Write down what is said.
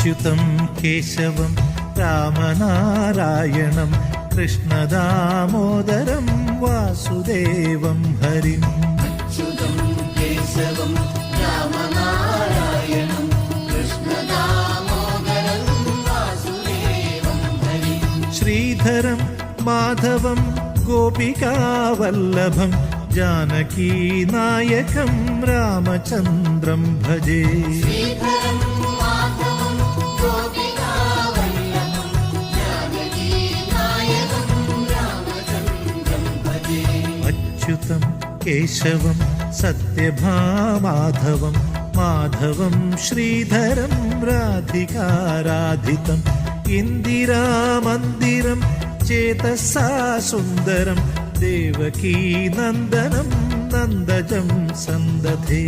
अच्युतं केशव रामनारायणं कृष्णदामोदरं वासुदेवं हरिम् अच्युतं केशवं रामनारायणं कृष्णदामोदरं वासुदेवं हरिम् श्रीधरं माधवं गोपिकावल्लभं जानकीनायकं भजे। അച്യുതം കേശവം സത്യഭാമാധവം മാധവം ശ്രീധരം രാധികാരാധിതം ഇന്ദിരാമന്ദിരം ചേതസാ സുന്ദരം ദേവകീ നന്ദനം നന്ദജം സന്തധേ